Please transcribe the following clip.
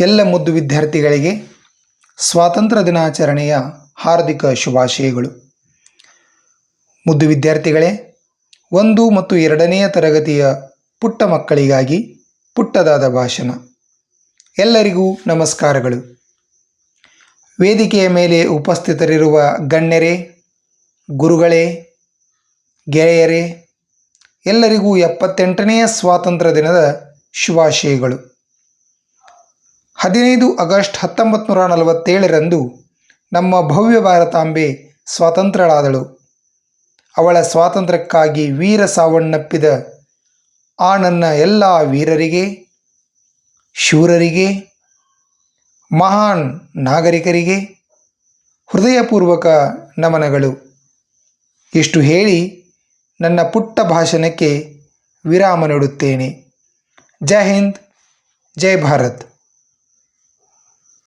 ಎಲ್ಲ ಮುದ್ದು ವಿದ್ಯಾರ್ಥಿಗಳಿಗೆ ಸ್ವಾತಂತ್ರ್ಯ ದಿನಾಚರಣೆಯ ಹಾರ್ದಿಕ ಶುಭಾಶಯಗಳು. ಮುದ್ದು ವಿದ್ಯಾರ್ಥಿಗಳೇ, ಒಂದು ಮತ್ತು ಎರಡನೆಯ ತರಗತಿಯ ಪುಟ್ಟ ಮಕ್ಕಳಿಗಾಗಿ ಪುಟ್ಟದಾದ ಭಾಷಣ. ಎಲ್ಲರಿಗೂ ನಮಸ್ಕಾರಗಳು. ವೇದಿಕೆಯ ಮೇಲೆ ಉಪಸ್ಥಿತರಿರುವ ಗಣ್ಯರೇ, ಗುರುಗಳೇ, ಗೆಳೆಯರೇ, ಎಲ್ಲರಿಗೂ ಎಪ್ಪತ್ತೆಂಟನೆಯ ಸ್ವಾತಂತ್ರ್ಯ ದಿನದ ಶುಭಾಶಯಗಳು. ಹದಿನೈದು ಆಗಸ್ಟ್ ಹತ್ತೊಂಬತ್ತು ನೂರ ನಲವತ್ತೇಳರಂದು ನಮ್ಮ ಭವ್ಯ ಭಾರತಾಂಬೆ ಸ್ವಾತಂತ್ರ್ಯಳಾದಳು. ಅವಳ ಸ್ವಾತಂತ್ರ್ಯಕ್ಕಾಗಿ ವೀರ ಸಾವನ್ನಪ್ಪಿದ ಆ ನನ್ನ ಎಲ್ಲ ವೀರರಿಗೆ, ಶೂರರಿಗೆ, ಮಹಾನ್ ನಾಗರಿಕರಿಗೆ ಹೃದಯಪೂರ್ವಕ ನಮನಗಳು. ಇಷ್ಟು ಹೇಳಿ ನನ್ನ ಪುಟ್ಟ ಭಾಷಣಕ್ಕೆ ವಿರಾಮ ನೀಡುತ್ತೇನೆ. ಜೈ ಹಿಂದ್, ಜೈ ಭಾರತ್.